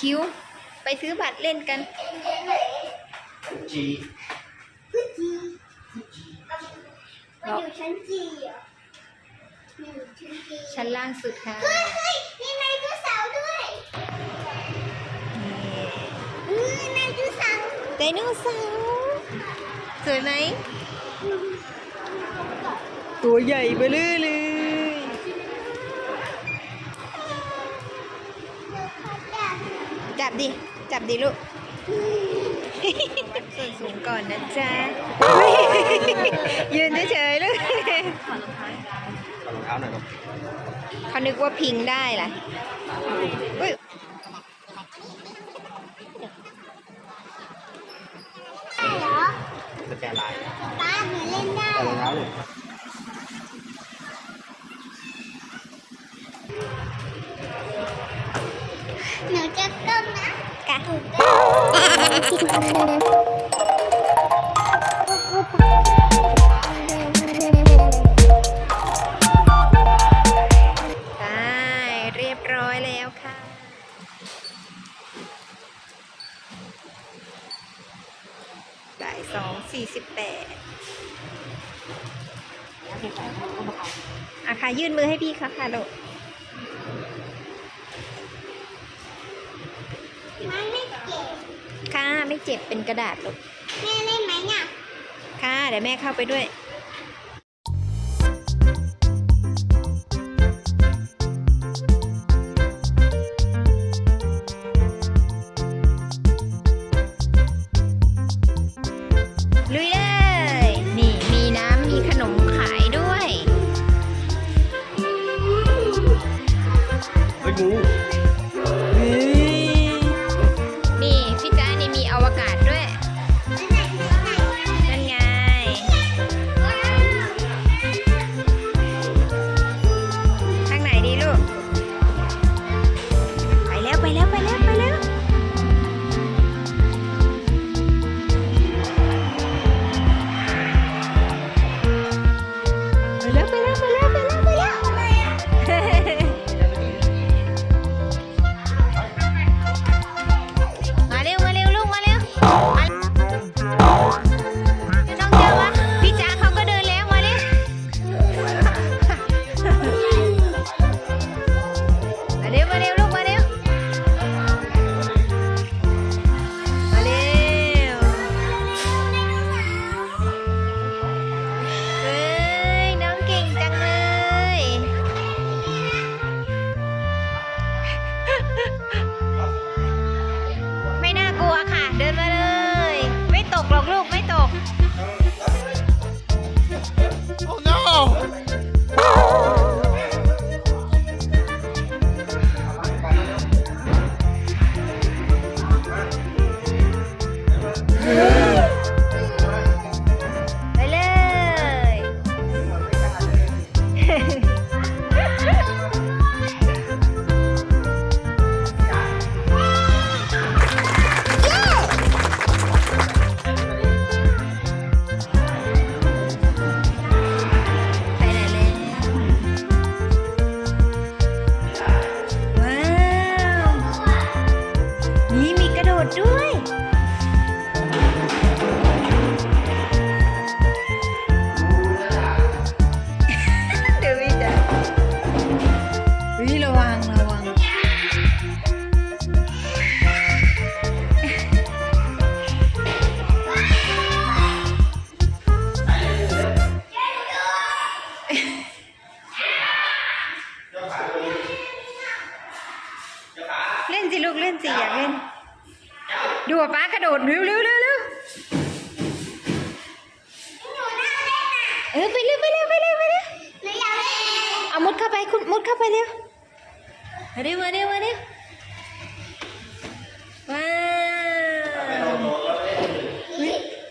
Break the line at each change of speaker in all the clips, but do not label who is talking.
คิ้ว
ไปซื้อบัตรเล่นกันจีจี
มันอยู่ชั้นจีเหรอชั้น
ล่างสุดค่ะ
มีไนจูเสาด้วยอือไนจูเสา
ไดโนเสาร์สวยไหม ตัวใหญ่ไปเรื่อย จับดิ จับดิลูกส่วนสูงก่อนนะจ๊ะ ยืนเฉยๆลูก
ขอรองเท้าหน่อยลูก
เขานึกว่าพิงได้ล่ะอุ้ย
ได้เหรอ
สแกนลาย
ป้าหนูเล่นได้
รองเท้าลูก
หนูจะต้มนะ
กะ
ถูกต้
องบ่าสองสี่สิบแปดอะค่ะ ยื่นมือให้พี่ค่ะค่ะ
โด ไม่เจ็บ
เป็นกระดาษ
ห
รอกแม่เล่นไหมเนี่ยค่ะเดี๋ยวแม่เข้าไปด้วย Never, never.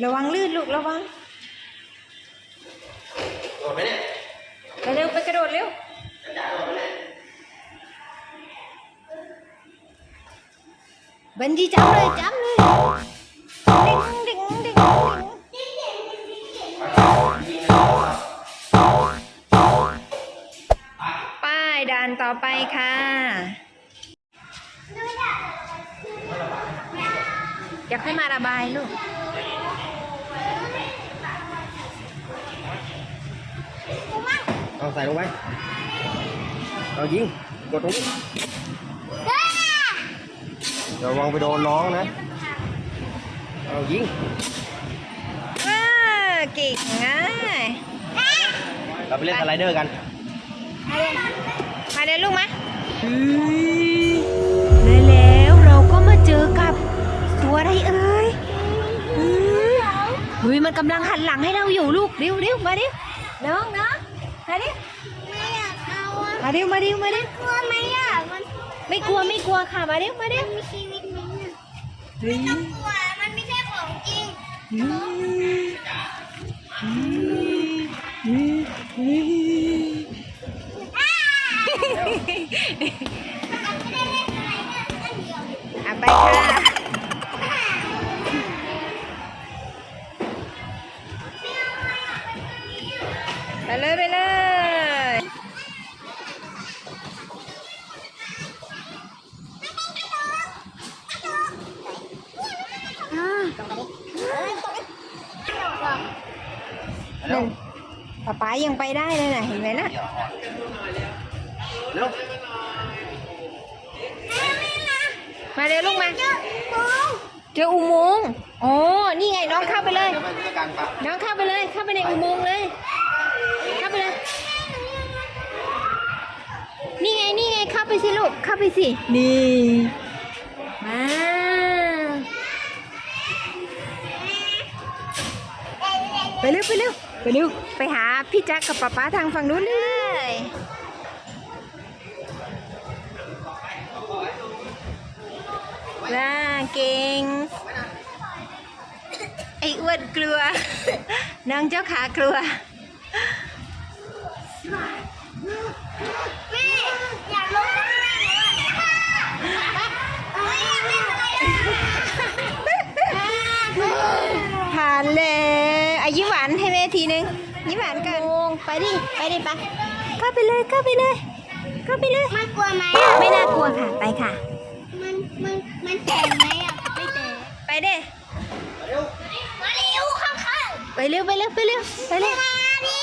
ระวังลื่นลูกระวัง
โดดไหมเนี่ย
ไปเร็วไปกระโดดเร็วบันจีจับเลยจับเลยดิ่งดิ่งดิ่งดิ่ง
ส่ลงไปเอายิงกดตรงนี้ระวังไปโดนน้องนะเอายิง
ว้าเก่งง่าย
เราไปเล่นสไลเดอร์กัน
มาเร็วลูกมาเลยแล้วเราก็มาเจอกับตัวอะไรเอ่ยอืมอุ้ยมันกำลังหันหลังให้เราอยู่ลูกเร็วเร็วมาเร็วน้องน้องมาเมา
เร็
วมาเร็วมาเร็ว
กลัวไหมอะมัน
ไม่กลัวไม่กลัวค่ะมาเร็วมาเร็ว
มีชีวิตไหมอะ
เฮ้ย
ต้องกลัวมันไม่ใช่ของจริง
อืมอืมอืมอืม
ไม่ได้เล่นอะไรเนี่ยอันเดียว
อะไปค่ะ นั่นป๊าป๊ายังไปได้เลยนะเห็นไหมนะ
เร็ว
มาเร็วลูกมาเจออุโมงค์อ๋อนี่ไงน้องเข้าไปเลย
เดี๋ยวไปที่กลางปะ
น้องเข้าไปเลย เข้าไปในอุโมงค์เลย เข้าไปเลย นี่ไงนี่ไงเข้าไปสิลูก เข้าไปสิ นี่ มาไป เร็วไปเร็วไปเร็วไปหาพี่แจ๊คกับป๊าป๊าทางฝั่งนู้นเลยน่าเก่งไอ้อ้วนกลัว น้องเจ้าขากลัว
นึ
งยิ้มหวานกันไปดิ ไปดิไปเข้าไปเลยเข้าไปเลยเข้าไปเลย
มันกลัวไหม
ไม่น่ากลัวค่ะไปค่ะ
มันมันมันแข็งไหมอะไม่แข็ง
ไปเด้
มาเร็วข้างๆ
ไปเร็วไปเร็วไปเร็วไปเร็ว
มาดิ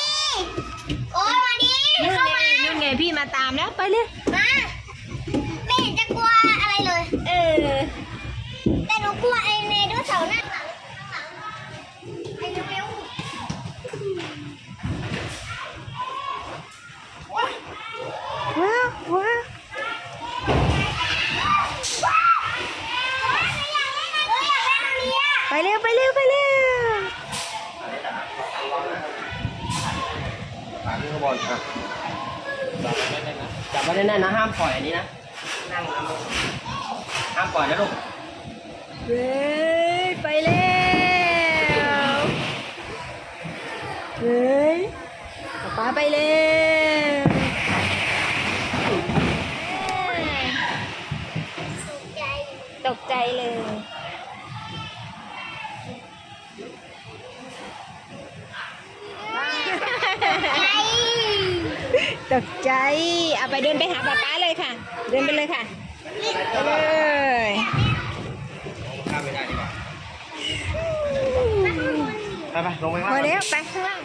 โอ้ยมาดิ
นู่น
เข้า
ไง
มา
นู่นไงพี่มาตามแล้วไปเร็ว
มาไม่เห็นจะกลัวอะไรเลย
เออ
แต่หนูกลัวไอ้เนโดเสาร์หน้าหลังหลังไอ้เร็ว
ว้าวว้าว
ๆเฮ้ยอยากเล่นอันนี้อะ
ไปเร็ว ไปเร็ว ไปเร็ว
ขาขึ้นข้างบนอะจับไว้แน่นๆนะห้ามปล่อยอันนี้นะนั่งนะลูกห้ามปล่อยนะลูก
เฮ้ยไปแล้วเฮ้ยป๊าป๊าไปแล้ว ตกใจ เอาไปเดินไปหาป๊าป๊าเลยค่ะ เดินไปเลยค่ะไปเลย
ข้ามไม่ได้ดีกว่าไปไปลงไปข้าง
พอ
ล่าง
แล้วไปข้างล่าง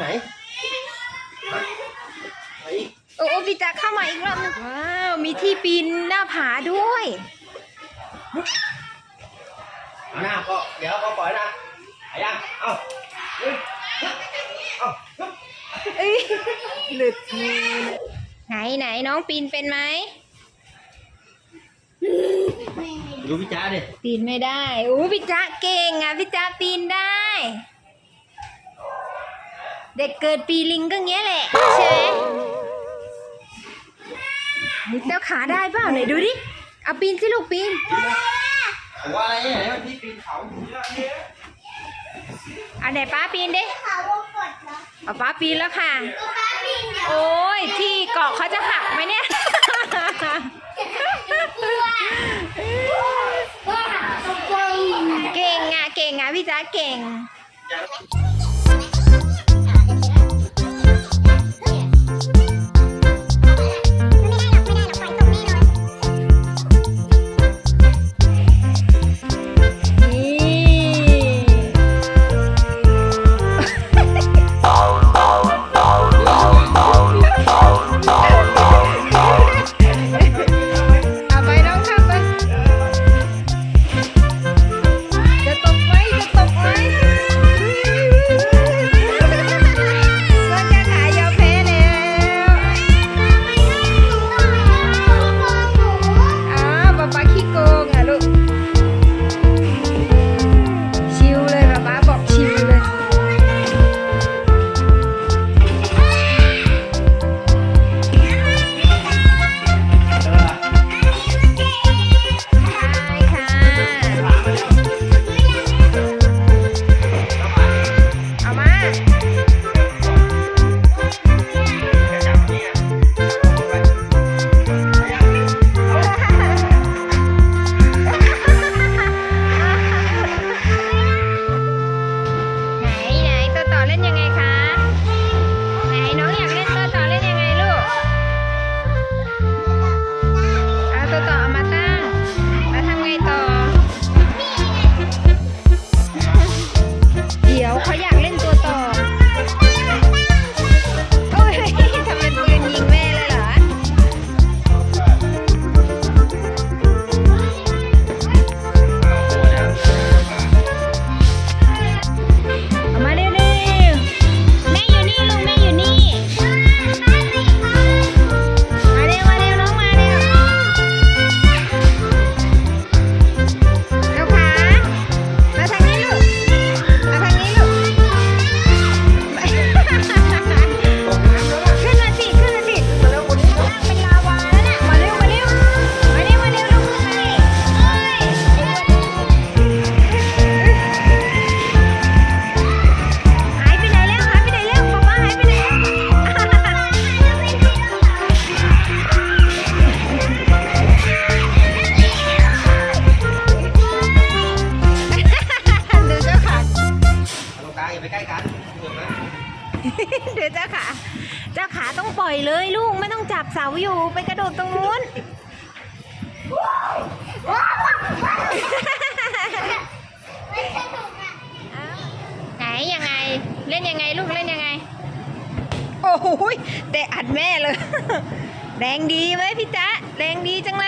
ไปไหนไปอีก
โอ้โอ้พี่จ๊ะเข้ามาอีกรอบนึงว้าว มีที่ปีนหน้าผาด้วย
เอาหน้าก็เดี๋ยวก็ปล่อยนะไปยังเอ้าเฮ้ยเอ้า
เอ้ยหลุดมือไหนไหนน้องปีนเป็นไหม
ดูพี่จ้าดิ
ปีนไม่ได้โอ้พี่จ๊ะเก่งอะพี่จ๊ะปีนได้ เด็กเกิดปีลิงก็เงี้ยแหละ ใช่ไหมเฮ้ยเจ้าขาได้เปล่าไหนดูดิ เอาปีนสิลูกปีน
ผมว่าอะไรเนี่ยที่ปีนเขาอยู่เนี่ย
อันไหนป้าปีนดิ
เขาวงกดเหรอ
เอาป้าปีนแล้วค่ะ
ก็ป้าบินเดี๋ยว
โอ้ยที่เกาะเขาจะหักไหมเนี่ย
กลัวว่าตกใจ
เก่งอะ เก่งอะพี่จ๊ะเก่งนี่ รงดีไหมพี่จ๊ะแรงดีจังเล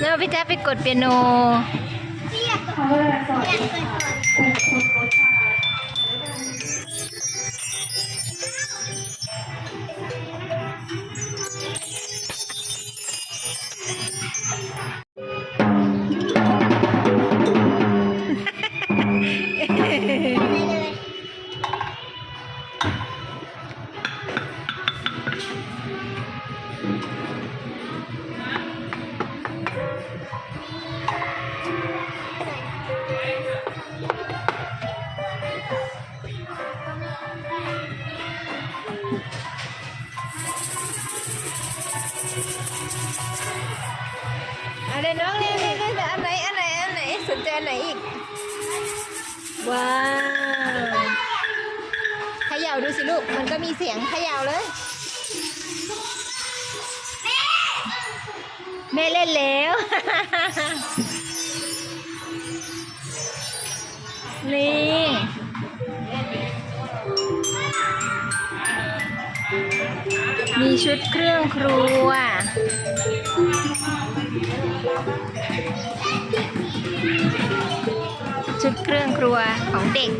แล้วพี่แจ๊
บไปกด
เปียโน เรียกนเรียกน ว้าวเขย่าดูสิลูก มันก็มีเสียงเขย่าเลย แม่เล่นแล้ว นี่มีชุดเครื่องครัว ชุดเครื่องครัวของเด็ก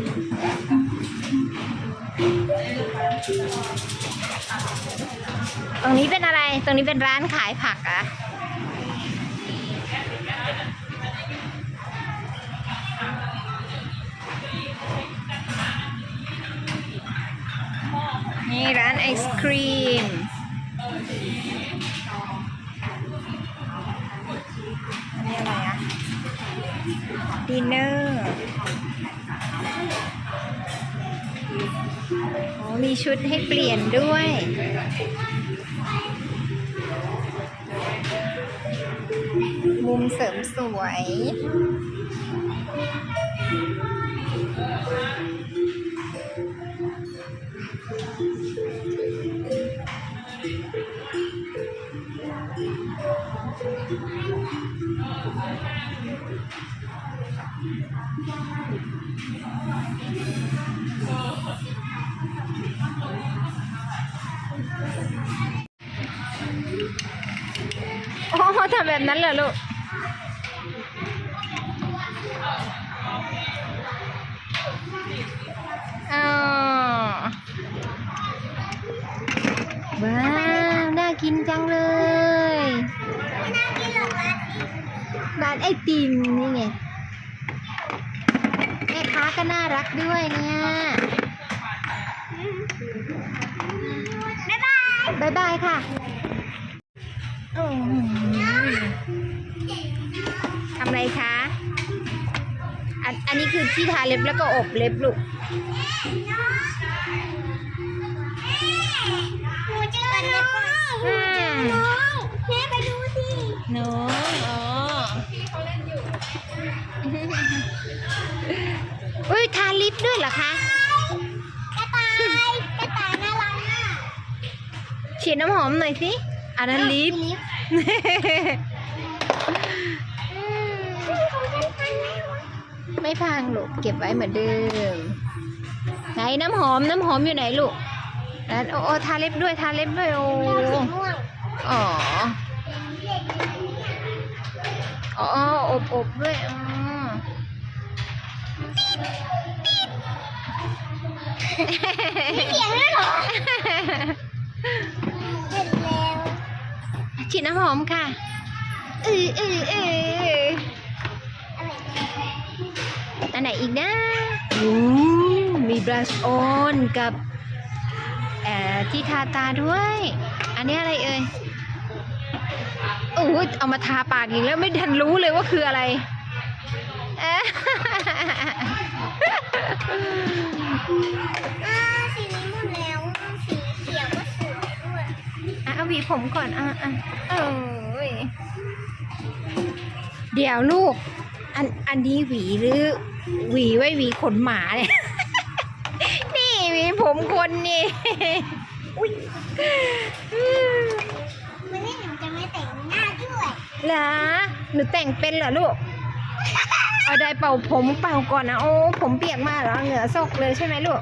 ตรงนี้เป็นอะไร ตรงนี้เป็นร้านขายผักอะนี่ร้านไอศครีม ดินเนอร์อ๋อมีชุดให้เปลี่ยนด้วย มุมเสริมสวย โอ้ทำแบบนั้นเหรอลูกอ๋อว้าว น่ากินจังเลย
น่ากินหรอวะ
ร้านไอติมนี่ไงแม่ค้าก็น่ารักด้วยเนี่ย
บ๊ายบาย
บายบายค่ะโอ้โหทำอะไรคะอันอันนี้คือที่ทาเล็บแล้วก็อบเล็บลูก
หนูเจอน้องหนูเจอน้องแม่ไปดูสิ
น้ ลิปด้วยเหรอคะ
กระต่ายกระต่ายน่ารักมาก
ฉีดน้ำหอมหน่อยสิ อันนั้นลิป
ลิฟต์ของฉันพังแล้วอะ
ไม่พังลูกเก็บไว้เหมือนเดิม ไหนน้ำหอมน้ำหอมอยู่ไหนลูกแล้วโอ้โอ้ทาเล็บด้วยทาเล็บด้วยโอ้
สีม่วง
อ๋ออ๋ออบอบด้วยอ๋อ
มีเสียงด้วยเหรอเห็นแล้ว
ฉีดน้ำหอมค่ะเออเออเอออันไหนอีกนะอู้มีบลัชออนกับเอ่อที่ทาตาด้วย อันนี้อะไรเอ่ยโอ้ยเอามาทาปากอีกแล้วไม่ทันรู้เลยว่าคืออะไรเอ๊ะ
อ่าสีนี้หมดแล้วอะสีเขียวก็สวยด้วย
อะเอาหวีผมก่อนอะอะเอ้ยเดี๋ยวลูก อันอันนี้หวีหรือ หวีไว้หวีขนหมาเนี่ย นี่หวีผมคนนี่ อุ้ย
วันนี้หนูจะไม่แต่งหน้าด้วย
เหรอหนูแต่งเป็นเหรอลูก เอาได้เป่าผมเป่าก่อนนะโอ้ผมเปียกมากเหรอเหงื่อซกเลยใช่ไหมลูก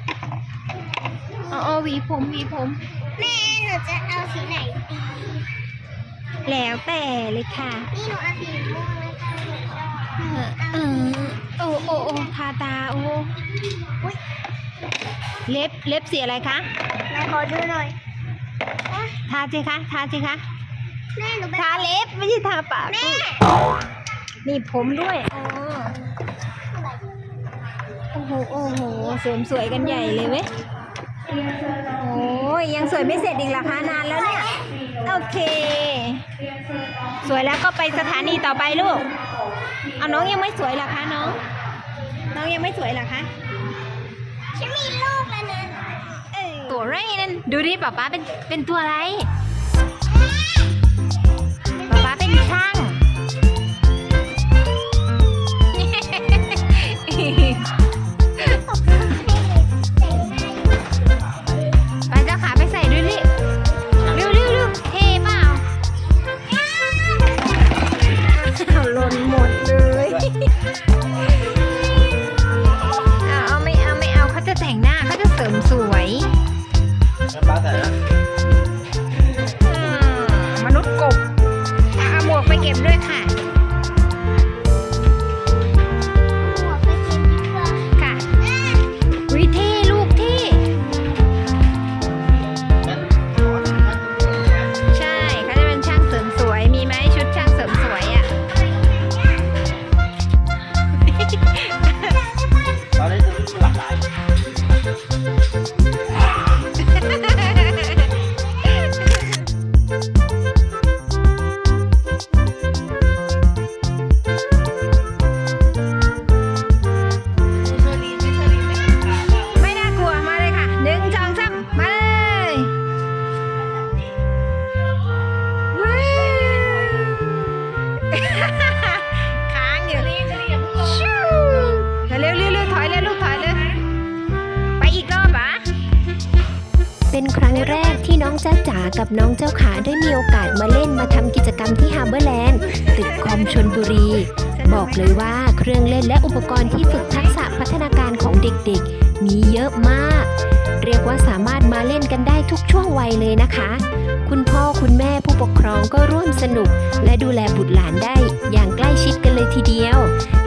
เอาเอาหวีผมหวีผม
แม่หนูจะเอาสีไหนดี
แล้วแต่เลยค่ะ
นี่หนูเอาสีม่วงแล้วกัน
เออโอ้โอ้โอ้ทาตาโอ้อุ๊ยเล็บเล็บสีอะไรคะ
ไหนขอดูหน่อย
ทาสิคะทาสิคะ
แม่หนูไป
ทาเล็บไม่ใช่ทาปาก
แม่
มีผมด้วยอ๋อโอ้โห โอ้โห เสริมสวยกันใหญ่เลยเว้ย โอ้ยยังสวยไม่เสร็จอีกเหรอคะนานแล้วเนี่ย โอเค สวยแล้วก็ไปสถานีต่อไปลูก เอาน้องยังไม่สวยเหรอคะน้อง น้องยังไม่สวยเหรอคะ
ฉันมีลูกแล้วนะ
ตัวไรนั่น ดูดิป๊าป๊าเป็นเป็นตัวอะไรป๊าป๊าเป็นช่าง ด้วยค่ะ
แรกที่น้องจ้าจ๋ากับน้องเจ้าขาได้มีโอกาสมาเล่นมาทำกิจกรรมที่ฮาร์เบอร์แลนด์ตึกคอมชนบุรี บอกเลยว่าเครื่องเล่นและอุปกรณ์ที่ฝึกทักษะพัฒนาการของเด็กๆ มีเยอะมาก เรียกว่าสามารถมาเล่นกันได้ทุกช่วงวัยเลยนะคะ คุณพ่อคุณแม่ผู้ปกครองก็ร่วมสนุก และดูแลบุตรหลานได้อย่างใกล้ชิดกันเลยทีเดียว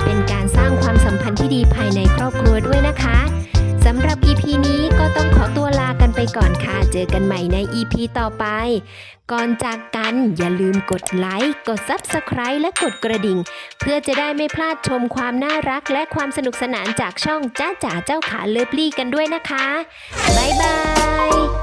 เป็นการสร้างความสัมพันธ์ที่ดีภายในครอบครัวด้วยนะคะ สำหรับ EP นี้ก็ต้องขอตัวลากันไปก่อนค่ะ เจอกันใหม่ใน EP ต่อไป ก่อนจากกันอย่าลืมกดไลค์ กด Subscribe และกดกระดิ่ง เพื่อจะได้ไม่พลาดชมความน่ารักและความสนุกสนานจากช่องจ้าจ๋าเจ้าขาเลิฟลี่กันด้วยนะคะ บ๊ายบาย